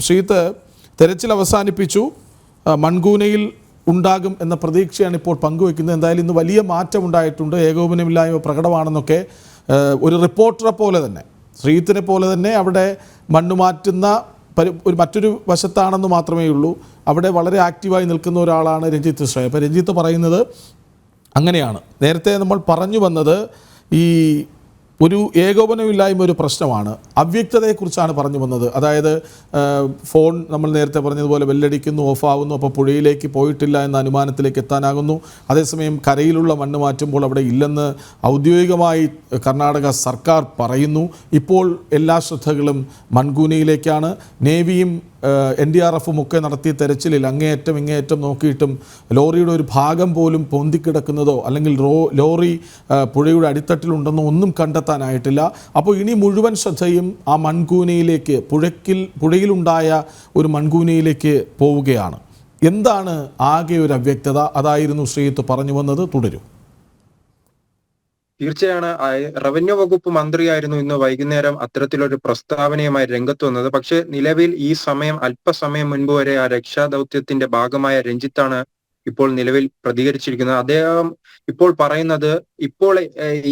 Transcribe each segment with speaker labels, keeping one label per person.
Speaker 1: ശ്രീത്ത് തെരച്ചിൽ അവസാനിപ്പിച്ചു. മൺകൂനയിൽ ഉണ്ടാകും എന്ന പ്രതീക്ഷയാണ് ഇപ്പോൾ പങ്കുവെക്കുന്നത് എന്തായാലും ഇന്ന് വലിയ മാറ്റം ഉണ്ടായിട്ടുണ്ട് ഏകോപനമില്ലായ്മ പ്രകടമാണെന്നൊക്കെ ഒരു റിപ്പോർട്ടറെ പോലെ തന്നെ ശ്രീത്തിനെ പോലെ തന്നെ അവിടെ മണ്ണ് മാറ്റുന്ന ഒരു മറ്റൊരു വശത്താണെന്ന് മാത്രമേ ഉള്ളൂ. അവിടെ വളരെ ആക്റ്റീവായി നിൽക്കുന്ന ഒരാളാണ് രഞ്ജിത്ത് ശ്രേയ അപ്പോൾ രഞ്ജിത്ത് പറയുന്നത് അങ്ങനെയാണ്. നേരത്തെ നമ്മൾ പറഞ്ഞു വന്നത് ഈ ഒരു ഏകോപനമില്ലായ്മ ഒരു പ്രശ്നമാണ്. അവ്യക്തതയെക്കുറിച്ചാണ് പറഞ്ഞു വന്നത്. അതായത് ഫോൺ നമ്മൾ നേരത്തെ പറഞ്ഞതുപോലെ ബെല്ലടിക്കുന്നു ഓഫാവുന്നു അപ്പോൾ പുഴയിലേക്ക് പോയിട്ടില്ല എന്ന അനുമാനത്തിലേക്ക് എത്താനാകുന്നു. അതേസമയം കരയിലുള്ള മണ്ണ് മാറ്റുമ്പോൾ അവിടെ ഇല്ലെന്ന് ഔദ്യോഗികമായി കർണാടക സർക്കാർ പറയുന്നു. ഇപ്പോൾ എല്ലാ ശ്രദ്ധകളും മൺകൂനയിലേക്കാണ്. നേവിയും എൻ ഡി ആർ എഫും ഒക്കെ നടത്തിയ തെരച്ചിലിൽ അങ്ങേയറ്റം ഇങ്ങേയറ്റം നോക്കിയിട്ടും ലോറിയുടെ ഒരു ഭാഗം പോലും പൊന്തിക്കിടക്കുന്നതോ അല്ലെങ്കിൽ റോ ലോറി പുഴയുടെ അടിത്തട്ടിലുണ്ടെന്നോ ഒന്നും കണ്ടെത്താനായിട്ടില്ല. അപ്പോൾ ഇനി മുഴുവൻ ശ്രദ്ധയും ആ മൺകൂനയിലേക്ക് പുഴയ്ക്കിൽ പുഴയിലുണ്ടായ ഒരു മൺകൂനയിലേക്ക് പോവുകയാണ്. എന്താണ് ആകെ ഒരു അവ്യക്തത? അതായിരുന്നു ശ്രീത്ത് പറഞ്ഞു വന്നത്. തുടരും.
Speaker 2: തീർച്ചയാണ് റവന്യൂ വകുപ്പ് മന്ത്രിയായിരുന്നു ഇന്ന് വൈകുന്നേരം അത്തരത്തിലൊരു പ്രസ്താവനയുമായി രംഗത്ത് വന്നത്. പക്ഷെ നിലവിൽ ഈ സമയം അല്പസമയം മുൻപ് വരെ ആ രക്ഷാദൗത്യത്തിന്റെ ഭാഗമായ രഞ്ജിത്താണ് ഇപ്പോൾ നിലവിൽ പ്രതികരിച്ചിരിക്കുന്നത്. അദ്ദേഹം ഇപ്പോൾ പറയുന്നത് ഇപ്പോൾ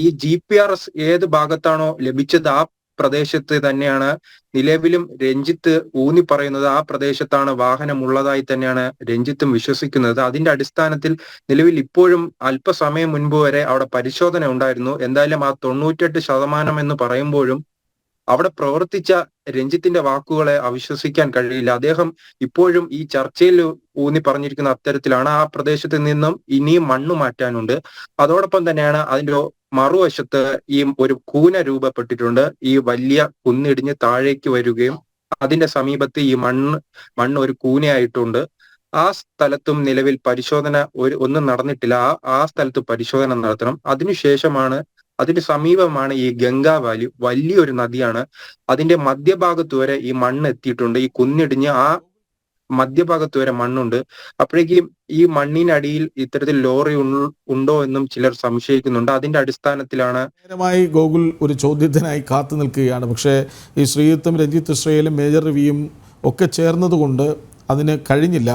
Speaker 2: ഈ ജി പി ആർ എസ് ഏത് ഭാഗത്താണോ ലഭിച്ചത് ആ പ്രദേശത്ത് തന്നെയാണ് നിലവിലും രഞ്ജിത്ത് ഊന്നി പറയുന്നത്. ആ പ്രദേശത്താണ് വാഹനം ഉള്ളതായി തന്നെയാണ് രഞ്ജിത്തും വിശ്വസിക്കുന്നത്. അതിന്റെ അടിസ്ഥാനത്തിൽ നിലവിൽ ഇപ്പോഴും അല്പസമയം മുൻപ് വരെ അവിടെ പരിശോധന ഉണ്ടായിരുന്നു. എന്തായാലും ആ തൊണ്ണൂറ്റെട്ട് ശതമാനം എന്ന് പറയുമ്പോഴും അവിടെ പ്രവർത്തിച്ച രഞ്ജിത്തിന്റെ വാക്കുകളെ അവിശ്വസിക്കാൻ കഴിയില്ല. അദ്ദേഹം ഇപ്പോഴും ഈ ചർച്ചയിൽ ഊന്നി പറഞ്ഞിരിക്കുന്ന അത്തരത്തിലാണ് ആ പ്രദേശത്ത് നിന്നും ഇനിയും മണ്ണ് മാറ്റാനുണ്ട് അതോടൊപ്പം തന്നെയാണ് അതിന്റെ മറുവശത്ത് ഈ ഒരു കൂന രൂപപ്പെട്ടിട്ടുണ്ട്. ഈ വലിയ കുന്നിടിഞ്ഞ് താഴേക്ക് വരികയും അതിന്റെ സമീപത്ത് ഈ മണ്ണ് മണ്ണ് ഒരു കൂനയായിട്ടുണ്ട്. ആ സ്ഥലത്തും നിലവിൽ പരിശോധന ഒരു ഒന്നും നടന്നിട്ടില്ല. ആ ആ സ്ഥലത്ത് പരിശോധന നടത്തണം. അതിനുശേഷമാണ് അതിന് സമീപമാണ് ഈ ഗംഗാ വാലി വലിയൊരു നദിയാണ്. അതിന്റെ മധ്യഭാഗത്ത് വരെ ഈ മണ്ണ് എത്തിയിട്ടുണ്ട്. ഈ കുന്നിടിഞ്ഞ് ആ മധ്യഭാഗത്ത് വരെ മണ്ണുണ്ട്. അപ്പോഴേക്കും ഈ മണ്ണിനടിയിൽ ഇത്തരത്തിൽ ലോറി ഉണ്ടോ എന്നും ചിലർ സംശയിക്കുന്നുണ്ട്. അതിന്റെ അടിസ്ഥാനത്തിലാണ്
Speaker 1: നേരമായി ഗോകുൽ ഒരു ചോദ്യത്തിനായി കാത്തു നിൽക്കുകയാണ്. പക്ഷേ ഈ ശ്രീയുത്തും രഞ്ജിത്ത് ഇസ്രയേലും മേജർ രവിയും ഒക്കെ ചേർന്നതുകൊണ്ട് അതിന് കഴിഞ്ഞില്ല.